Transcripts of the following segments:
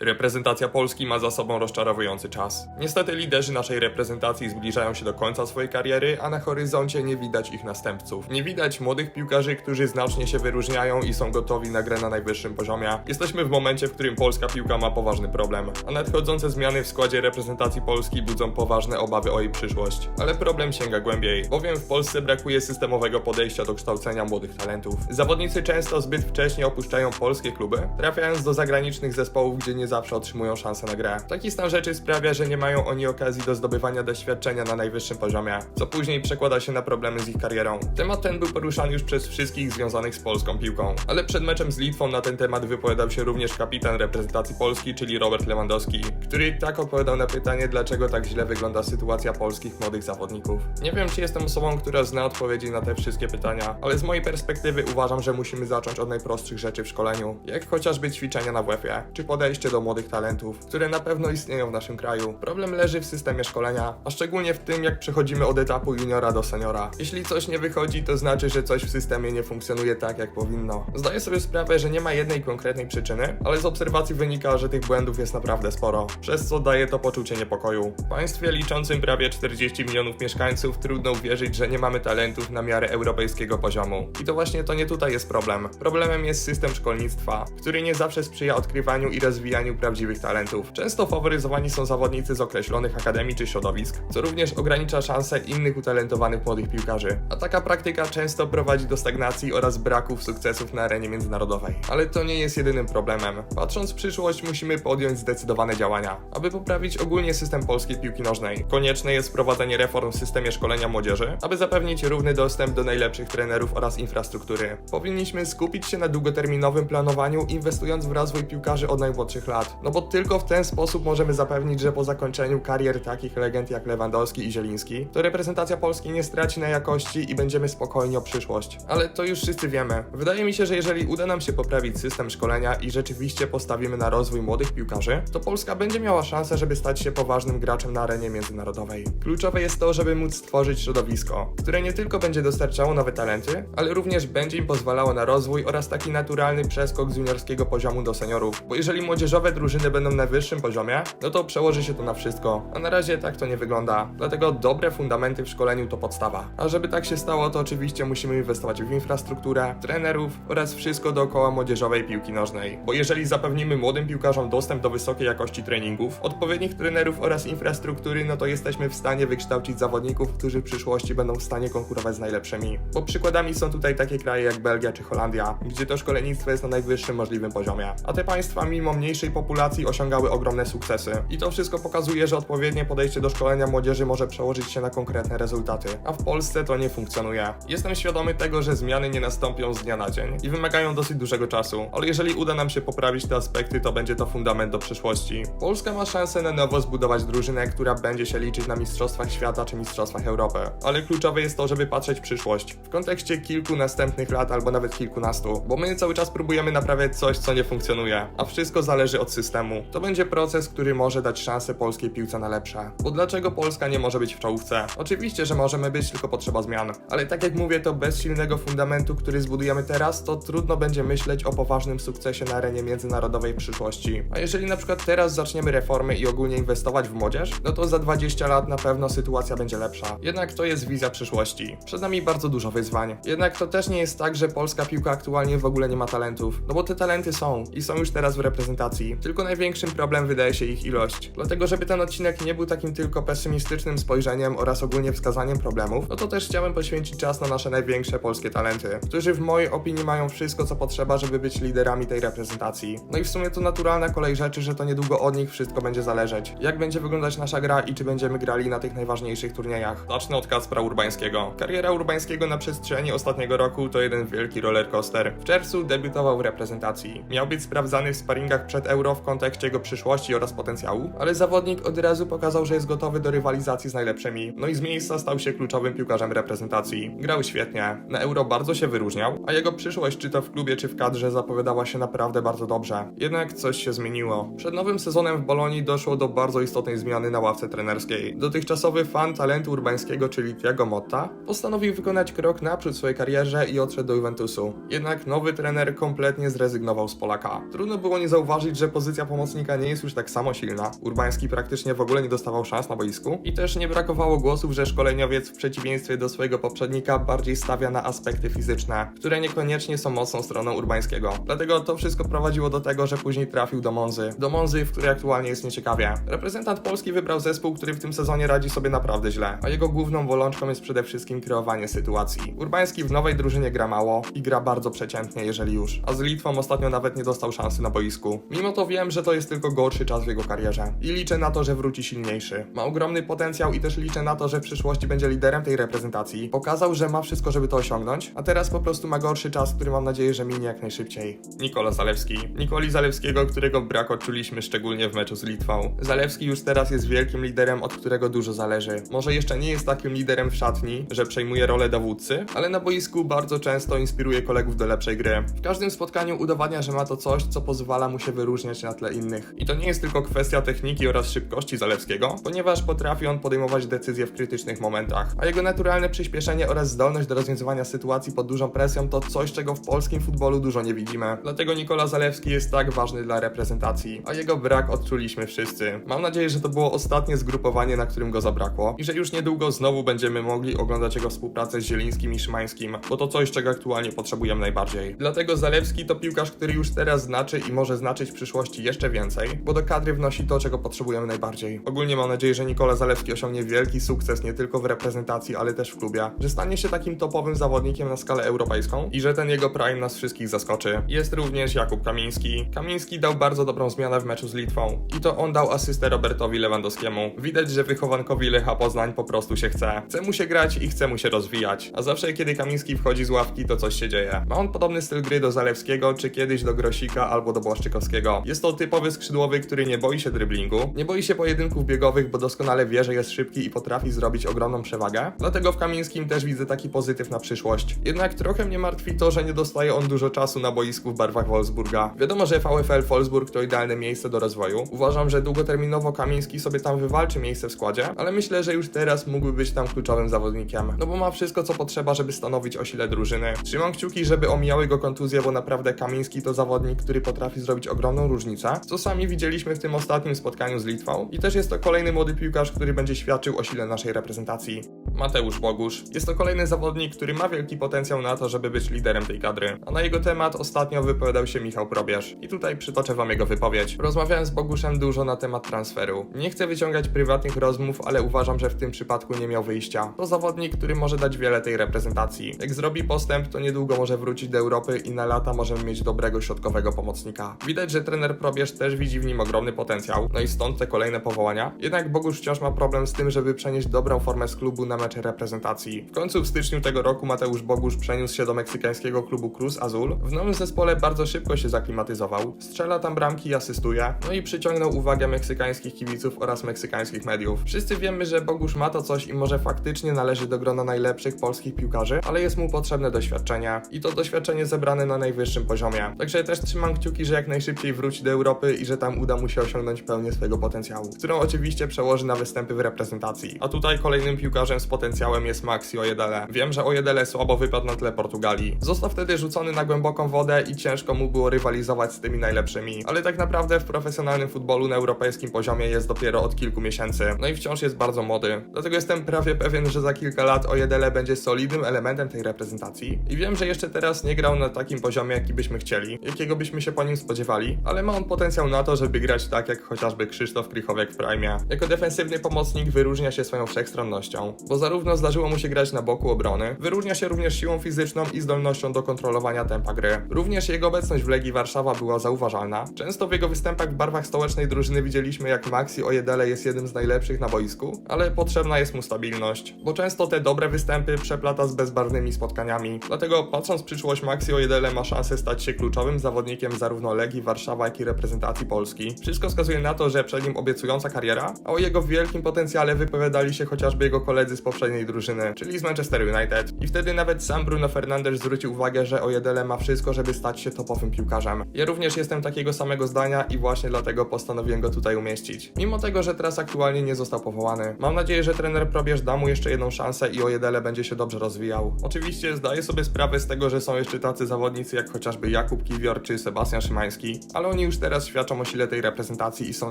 Reprezentacja Polski ma za sobą rozczarowujący czas. Niestety liderzy naszej reprezentacji zbliżają się do końca swojej kariery, a na horyzoncie nie widać ich następców. Nie widać młodych piłkarzy, którzy znacznie się wyróżniają i są gotowi na grę na najwyższym poziomie. Jesteśmy w momencie, w którym polska piłka ma poważny problem, a nadchodzące zmiany w składzie reprezentacji Polski budzą poważne obawy o jej przyszłość. Ale problem sięga głębiej, bowiem w Polsce brakuje systemowego podejścia do kształcenia młodych talentów. Zawodnicy często zbyt wcześnie opuszczają polskie kluby, trafiając do zagranicznych zespołów, gdzie nie zawsze otrzymują szansę na grę. Taki stan rzeczy sprawia, że nie mają oni okazji do zdobywania doświadczenia na najwyższym poziomie, co później przekłada się na problemy z ich karierą. Temat ten był poruszany już przez wszystkich związanych z polską piłką, ale przed meczem z Litwą na ten temat wypowiadał się również kapitan reprezentacji Polski, czyli Robert Lewandowski, który tak odpowiadał na pytanie, dlaczego tak źle wygląda sytuacja polskich młodych zawodników. Nie wiem, czy jestem osobą, która zna odpowiedzi na te wszystkie pytania, ale z mojej perspektywy uważam, że musimy zacząć od najprostszych rzeczy w szkoleniu, jak chociażby ćwiczenia na WF-ie, czy podejście do młodych talentów, które na pewno istnieją w naszym kraju. Problem leży w systemie szkolenia, a szczególnie w tym, jak przechodzimy od etapu juniora do seniora. Jeśli coś nie wychodzi, to znaczy, że coś w systemie nie funkcjonuje tak, jak powinno. Zdaję sobie sprawę, że nie ma jednej konkretnej przyczyny, ale z obserwacji wynika, że tych błędów jest naprawdę sporo, przez co daje to poczucie niepokoju. W państwie liczącym prawie 40 milionów mieszkańców trudno uwierzyć, że nie mamy talentów na miarę europejskiego poziomu. I to właśnie to nie tutaj jest problem. Problemem jest system szkolnictwa, który nie zawsze sprzyja odkrywaniu i rozwijaniu prawdziwych talentów. Często faworyzowani są zawodnicy z określonych akademii czy środowisk, co również ogranicza szanse innych utalentowanych młodych piłkarzy. A taka praktyka często prowadzi do stagnacji oraz braków sukcesów na arenie międzynarodowej. Ale to nie jest jedynym problemem. Patrząc w przyszłość, musimy podjąć zdecydowane działania, aby poprawić ogólnie system polskiej piłki nożnej. Konieczne jest wprowadzenie reform w systemie szkolenia młodzieży, aby zapewnić równy dostęp do najlepszych trenerów oraz infrastruktury. Powinniśmy skupić się na długoterminowym planowaniu, inwestując w rozwój piłkarzy od najmłodszych lat. No bo tylko w ten sposób możemy zapewnić, że po zakończeniu karier takich legend jak Lewandowski i Zieliński, to reprezentacja Polski nie straci na jakości i będziemy spokojni o przyszłość. Ale to już wszyscy wiemy. Wydaje mi się, że jeżeli uda nam się poprawić system szkolenia i rzeczywiście postawimy na rozwój młodych piłkarzy, to Polska będzie miała szansę, żeby stać się poważnym graczem na arenie międzynarodowej. Kluczowe jest to, żeby móc stworzyć środowisko, które nie tylko będzie dostarczało nowe talenty, ale również będzie im pozwalało na rozwój oraz taki naturalny przeskok z juniorskiego poziomu do seniorów. Bo jeżeli młodzieżowe drużyny będą na wyższym poziomie, no to przełoży się to na wszystko. A na razie tak to nie wygląda. Dlatego dobre fundamenty w szkoleniu to podstawa. A żeby tak się stało, to oczywiście musimy inwestować w infrastrukturę, trenerów oraz wszystko dookoła młodzieżowej piłki nożnej. Bo jeżeli zapewnimy młodym piłkarzom dostęp do wysokiej jakości treningów, odpowiednich trenerów oraz infrastruktury, no to jesteśmy w stanie wykształcić zawodników, którzy w przyszłości będą w stanie konkurować z najlepszymi. Bo przykładami są tutaj takie kraje jak Belgia czy Holandia, gdzie to szkolnictwo jest na najwyższym możliwym poziomie. A te państwa mimo mniejszej populacji osiągały ogromne sukcesy. I to wszystko pokazuje, że odpowiednie podejście do szkolenia młodzieży może przełożyć się na konkretne rezultaty. A w Polsce to nie funkcjonuje. Jestem świadomy tego, że zmiany nie nastąpią z dnia na dzień i wymagają dosyć dużego czasu, ale jeżeli uda nam się poprawić te aspekty, to będzie to fundament do przyszłości. Polska ma szansę na nowo zbudować drużynę, która będzie się liczyć na Mistrzostwach Świata czy Mistrzostwach Europy. Ale kluczowe jest to, żeby patrzeć w przyszłość. W kontekście kilku następnych lat albo nawet kilkunastu, bo my cały czas próbujemy naprawiać coś, co nie funkcjonuje, a wszystko zależy od systemu. To będzie proces, który może dać szansę polskiej piłce na lepsze. Bo dlaczego Polska nie może być w czołówce? Oczywiście, że możemy być, tylko potrzeba zmian. Ale tak jak mówię, to bez silnego fundamentu, który zbudujemy teraz, to trudno będzie myśleć o poważnym sukcesie na arenie międzynarodowej w przyszłości. A jeżeli na przykład teraz zaczniemy reformy i ogólnie inwestować w młodzież, no to za 20 lat na pewno sytuacja będzie lepsza. Jednak to jest wizja przyszłości. Przed nami bardzo dużo wyzwań. Jednak to też nie jest tak, że polska piłka aktualnie w ogóle nie ma talentów. No bo te talenty są i są już teraz w reprezentacji. Tylko największym problem wydaje się ich ilość. Dlatego, żeby ten odcinek nie był takim tylko pesymistycznym spojrzeniem oraz ogólnie wskazaniem problemów, no to też chciałem poświęcić czas na nasze największe polskie talenty, którzy w mojej opinii mają wszystko, co potrzeba, żeby być liderami tej reprezentacji. No i w sumie to naturalna kolej rzeczy, że to niedługo od nich wszystko będzie zależeć. Jak będzie wyglądać nasza gra i czy będziemy grali na tych najważniejszych turniejach. Zacznę od Kacpra Urbańskiego. Kariera Urbańskiego na przestrzeni ostatniego roku to jeden wielki rollercoaster. W czerwcu debiutował w reprezentacji. Miał być sprawdzany w sparingach przed Euro w kontekście jego przyszłości oraz potencjału, ale zawodnik od razu pokazał, że jest gotowy do rywalizacji z najlepszymi. No i z miejsca stał się kluczowym piłkarzem reprezentacji. Grał świetnie. Na Euro bardzo się wyróżniał, a jego przyszłość czy to w klubie czy w kadrze zapowiadała się naprawdę bardzo dobrze. Jednak coś się zmieniło. Przed nowym sezonem w Bolonii doszło do bardzo istotnej zmiany na ławce trenerskiej. Dotychczasowy fan talentu urbańskiego, czyli Thiago Motta, postanowił wykonać krok naprzód w swojej karierze i odszedł do Juventusu. Jednak nowy trener kompletnie zrezygnował z Polaka. Trudno było nie zauważyć, że pozycja pomocnika nie jest już tak samo silna. Urbański praktycznie w ogóle nie dostawał szans na boisku i też nie brakowało głosów, że szkoleniowiec w przeciwieństwie do swojego poprzednika bardziej stawia na aspekty fizyczne, które niekoniecznie są mocną stroną Urbańskiego. Dlatego to wszystko prowadziło do tego, że później trafił do Monzy. Do Monzy, w której aktualnie jest nieciekawie. Reprezentant Polski wybrał zespół, który w tym sezonie radzi sobie naprawdę źle, a jego główną bolączką jest przede wszystkim kreowanie sytuacji. Urbański w nowej drużynie gra mało i gra bardzo przeciętnie, jeżeli już. A z Litwą ostatnio nawet nie dostał szansy na boisku. Mimo to wiem, że to jest tylko gorszy czas w jego karierze. I liczę na to, że wróci silniejszy. Ma ogromny potencjał i też liczę na to, że w przyszłości będzie liderem tej reprezentacji. Pokazał, że ma wszystko, żeby to osiągnąć, a teraz po prostu ma gorszy czas, który mam nadzieję, że minie jak najszybciej. Nikola Zalewski. Nikoli Zalewskiego, którego brak odczuliśmy szczególnie w meczu z Litwą. Zalewski już teraz jest wielkim liderem, od którego dużo zależy. Może jeszcze nie jest takim liderem w szatni, że przejmuje rolę dowódcy, ale na boisku bardzo często inspiruje kolegów do lepszej gry. W każdym spotkaniu udowadnia, że ma to coś, co pozwala mu się wyróżniać na tle innych. I to nie jest tylko kwestia techniki oraz szybkości Zalewskiego, ponieważ potrafi on podejmować decyzje w krytycznych momentach, a jego naturalne przyspieszenie oraz zdolność do rozwiązywania sytuacji pod dużą presją to coś, czego w polskim futbolu dużo nie widzimy. Dlatego Nikola Zalewski jest tak ważny dla reprezentacji, a jego brak odczuliśmy wszyscy. Mam nadzieję, że to było ostatnie zgrupowanie, na którym go zabrakło i że już niedługo znowu będziemy mogli oglądać jego współpracę z Zielińskim i Szymańskim, bo to coś, czego aktualnie potrzebujemy najbardziej. Dlatego Zalewski to piłkarz, który już teraz znaczy i może znaczyć w przyszłości jeszcze więcej, bo do kadry wnosi to, czego potrzebujemy najbardziej. Ogólnie mam nadzieję, że Nikola Zalewski osiągnie wielki sukces nie tylko w reprezentacji, ale też w klubie, że stanie się takim topowym zawodnikiem na skalę europejską i że ten jego prime nas wszystkich zaskoczy. Jest również Jakub Kamiński. Kamiński dał bardzo dobrą zmianę w meczu z Litwą i to on dał asystę Robertowi Lewandowskiemu. Widać, że wychowankowi Lecha Poznań po prostu się chce. Chce mu się grać i chce mu się rozwijać. A zawsze kiedy Kamiński wchodzi z ławki, to coś się dzieje. Ma on podobny styl gry do Zalewskiego, czy kiedyś do Grosika albo do Błaszczykowskiego. Jest to typowy skrzydłowy, który nie boi się driblingu, nie boi się pojedynków biegowych, bo doskonale wie, że jest szybki i potrafi zrobić ogromną przewagę. Dlatego w Kamińskim też widzę taki pozytyw na przyszłość. Jednak trochę mnie martwi to, że nie dostaje on dużo czasu na boisku w barwach Wolfsburga. Wiadomo, że VfL Wolfsburg to idealne miejsce do rozwoju. Uważam, że długoterminowo Kamiński sobie tam wywalczy miejsce w składzie, ale myślę, że już teraz mógłby być tam kluczowym zawodnikiem. No bo ma wszystko, co potrzeba, żeby stanowić o sile drużyny. Trzymam kciuki, żeby omijały go kontuzje, bo naprawdę Kamiński to zawodnik, który potrafi zrobić ogromną różnicę, co sami widzieliśmy w tym ostatnim spotkaniu z Litwą. I też jest to kolejny młody piłkarz, który będzie świadczył o sile naszej reprezentacji. Mateusz Bogusz. Jest to kolejny zawodnik, który ma wielki potencjał na to, żeby być liderem tej kadry. A na jego temat ostatnio wypowiadał się Michał Probierz. I tutaj przytoczę wam jego wypowiedź. Rozmawiałem z Boguszem dużo na temat transferu. Nie chcę wyciągać prywatnych rozmów, ale uważam, że w tym przypadku nie miał wyjścia. To zawodnik, który może dać wiele tej reprezentacji. Jak zrobi postęp, to niedługo może wrócić do Europy i na lata możemy mieć dobrego środkowego pomocnika. Widać, że trener Probierz też widzi w nim ogromny potencjał, no i stąd te kolejne powołania. Jednak Bogusz wciąż ma problem z tym, żeby przenieść dobrą formę z klubu na mecze reprezentacji. W końcu w styczniu tego roku Mateusz Bogusz przeniósł się do meksykańskiego klubu Cruz Azul. W nowym zespole bardzo szybko się zaklimatyzował, strzela tam bramki i asystuje, no i przyciągnął uwagę meksykańskich kibiców oraz meksykańskich mediów. Wszyscy wiemy, że Bogusz ma to coś i może faktycznie należy do grona najlepszych polskich piłkarzy, ale jest mu potrzebne doświadczenie i to doświadczenie zebrane na najwyższym poziomie. Także też trzymam kciuki, że jak najszybciej wróci do Europy i że tam uda mu się osiągnąć pełnię swojego potencjału, którą oczywiście przełoży na występy w reprezentacji. A tutaj kolejnym piłkarzem z potencjałem jest Maxi Ojedele. Wiem, że Ojedele słabo wypadł na tle Portugalii. Został wtedy rzucony na głęboką wodę i ciężko mu było rywalizować z tymi najlepszymi, ale tak naprawdę w profesjonalnym futbolu na europejskim poziomie jest dopiero od kilku miesięcy, no i wciąż jest bardzo młody. Dlatego jestem prawie pewien, że za kilka lat Ojedele będzie solidnym elementem tej reprezentacji. I wiem, że jeszcze teraz nie grał na takim poziomie, jaki byśmy chcieli, jakiego byśmy się po nim spodziewali, ale ma on potencjał na to, żeby grać tak jak chociażby Krzysztof Krychowiak w Prime. Jako defensywny pomocnik wyróżnia się swoją wszechstronnością, bo zarówno zdarzyło mu się grać na boku obrony, wyróżnia się również siłą fizyczną i zdolnością do kontrolowania tempa gry. Również jego obecność w Legii Warszawa była zauważalna. Często w jego występach w barwach stołecznej drużyny widzieliśmy jak Maxi Ojedele jest jednym z najlepszych na boisku, ale potrzebna jest mu stabilność, bo często te dobre występy przeplata z bezbarwnymi spotkaniami. Dlatego patrząc w przyszłość Maxi Ojedele ma szansę stać się kluczowym zawodnikiem zarówno Legii Warszawa, jak i reprezentacji Polski. Wszystko wskazuje na to, że przed nim obiecująca kariera, a o jego wielkim potencjale wypowiadali się chociażby jego koledzy z poprzedniej drużyny, czyli z Manchester United. I wtedy nawet sam Bruno Fernandes zwrócił uwagę, że Ojedele ma wszystko, żeby stać się topowym piłkarzem. Ja również jestem takiego samego zdania i właśnie dlatego postanowiłem go tutaj umieścić. Mimo tego, że teraz aktualnie nie został powołany. Mam nadzieję, że trener Probierz da mu jeszcze jedną szansę i Ojedele będzie się dobrze rozwijał. Oczywiście zdaję sobie sprawę z tego, że są jeszcze tacy zawodnicy jak chociażby Jakub Kiwior czy Sebastian Szymański, ale oni już teraz świadczą o sile tej reprezentacji i są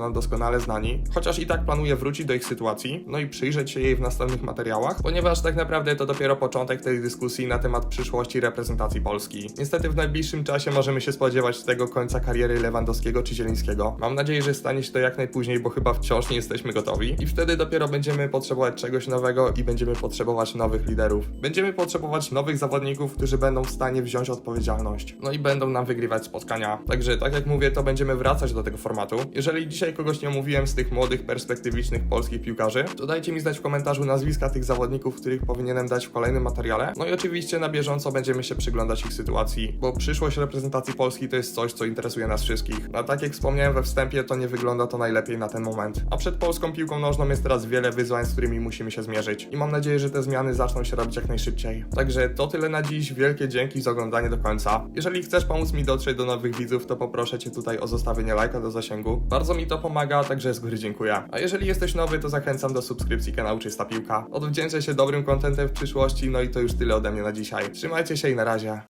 nam doskonale znani, chociaż i tak planuję wrócić do ich sytuacji, no i przyjrzeć się jej w następnych materiałach, ponieważ tak naprawdę to dopiero początek tej dyskusji na temat przyszłości reprezentacji Polski. Niestety w najbliższym czasie możemy się spodziewać tego końca kariery Lewandowskiego czy Zielińskiego. Mam nadzieję, że stanie się to jak najpóźniej, bo chyba wciąż nie jesteśmy gotowi i wtedy dopiero będziemy potrzebować czegoś nowego i będziemy potrzebować nowych liderów. Będziemy potrzebować nowych zawodników, którzy będą w stanie wziąć odpowiedzialność. No i będą nam wygrywać spotkania. Także tak jak mówię, to będziemy wracać do tego formatu. Jeżeli dzisiaj kogoś nie omówiłem z tych młodych, perspektywicznych polskich piłkarzy, to dajcie mi znać w komentarzu nazwiska tych zawodników, których powinienem dać w kolejnym materiale. No i oczywiście na bieżąco będziemy się przyglądać ich sytuacji, bo przyszłość reprezentacji Polski to jest coś, co interesuje nas wszystkich. A tak jak wspomniałem we wstępie, to nie wygląda to najlepiej na ten moment. A przed polską piłką nożną jest teraz wiele wyzwań, z którymi musimy się zmierzyć. I mam nadzieję, że te zmiany zaczną się robić jak najszybciej. Także to tyle na dziś. Wielkie dzięki za oglądanie do końca. Jeżeli chcesz pomóc mi dotrzeć do nowych widzów, to poproszę Cię tutaj o zostawienie lajka do zasięgu. Bardzo mi to pomaga, także z góry dziękuję. A jeżeli jesteś nowy, to zachęcam do subskrypcji kanału Czysta Piłka. Odwdzięczę się dobrym kontentem w przyszłości, no i to już tyle ode mnie na dzisiaj. Trzymajcie się i na razie.